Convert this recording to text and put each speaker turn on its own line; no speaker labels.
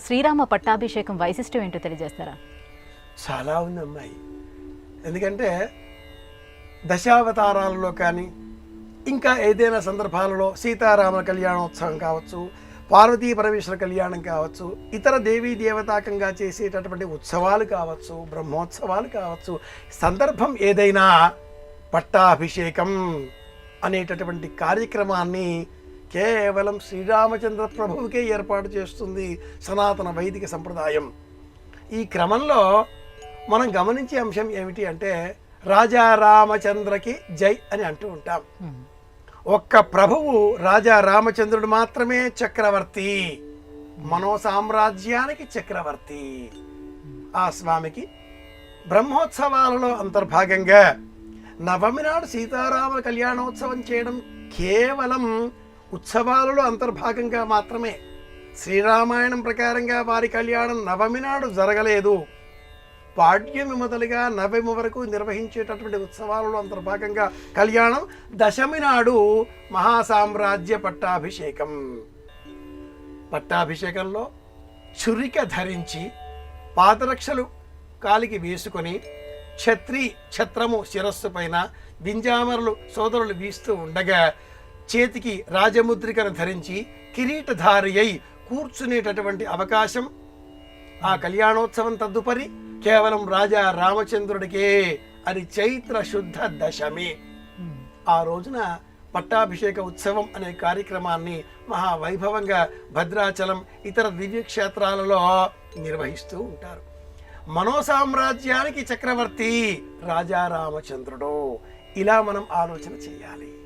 శ్రీరామ పట్టాభిషేకం వైశిష్టం ఏంటో తెలియజేస్తారా?
చాలా ఉంది అమ్మాయి. ఎందుకంటే దశావతారాలలో కానీ ఇంకా ఏదైనా సందర్భాలలో సీతారామ కళ్యాణోత్సవం కావచ్చు పార్వతీ పరమేశ్వర కళ్యాణం కావచ్చు ఇతర దేవీ దేవతాకంగా చేసేటటువంటి ఉత్సవాలు కావచ్చు బ్రహ్మోత్సవాలు కావచ్చు సందర్భం ఏదైనా పట్టాభిషేకం అనేటటువంటి కార్యక్రమాన్ని కేవలం శ్రీరామచంద్ర ప్రభువుకే ఏర్పాటు చేస్తుంది సనాతన వైదిక సంప్రదాయం. ఈ క్రమంలో మనం గమనించే అంశం ఏమిటి అంటే రాజా రామచంద్రకి జై అని అంటూ ఉంటాం. ఒక్క ప్రభువు రాజా రామచంద్రుడు మాత్రమే చక్రవర్తి మనో సామ్రాజ్యానికి చక్రవర్తి. ఆ స్వామికి బ్రహ్మోత్సవాలలో అంతర్భాగంగా నవమి నాడు సీతారామ కళ్యాణోత్సవం చేయడం కేవలం ఉత్సవాలలో అంతర్భాగంగా మాత్రమే శ్రీరామాయణం ప్రకారంగా వారి కళ్యాణం నవమి నాడు జరగలేదు. పాడ్యమి మొదలుగా నవమి వరకు నిర్వహించేటటువంటి ఉత్సవాలలో అంతర్భాగంగా కళ్యాణం దశమి నాడు మహాసామ్రాజ్య పట్టాభిషేకం. పట్టాభిషేకంలో చురిక ధరించి పాదరక్షలు కాలికి వేసుకొని ఛత్రి ఛత్రము శిరస్సు పైన వింజామరులు సోదరులు వీస్తూ ఉండగా చేతికి రాజముద్రికను ధరించి కిరీటధారి అయి కూర్చునేటటువంటి అవకాశం ఆ కళ్యాణోత్సవం తదుపరి కేవలం రాజా రామచంద్రుడికే అది చైత్ర శుద్ధ దశమి. ఆ రోజున పట్టాభిషేక ఉత్సవం అనే కార్యక్రమాన్ని మహావైభవంగా భద్రాచలం ఇతర దివ్యక్షేత్రాలలో నిర్వహిస్తూ ఉంటారు. మనోసామ్రాజ్యానికి చక్రవర్తి రాజా రామచంద్రుడు. ఇలా మనం ఆలోచన చేయాలి.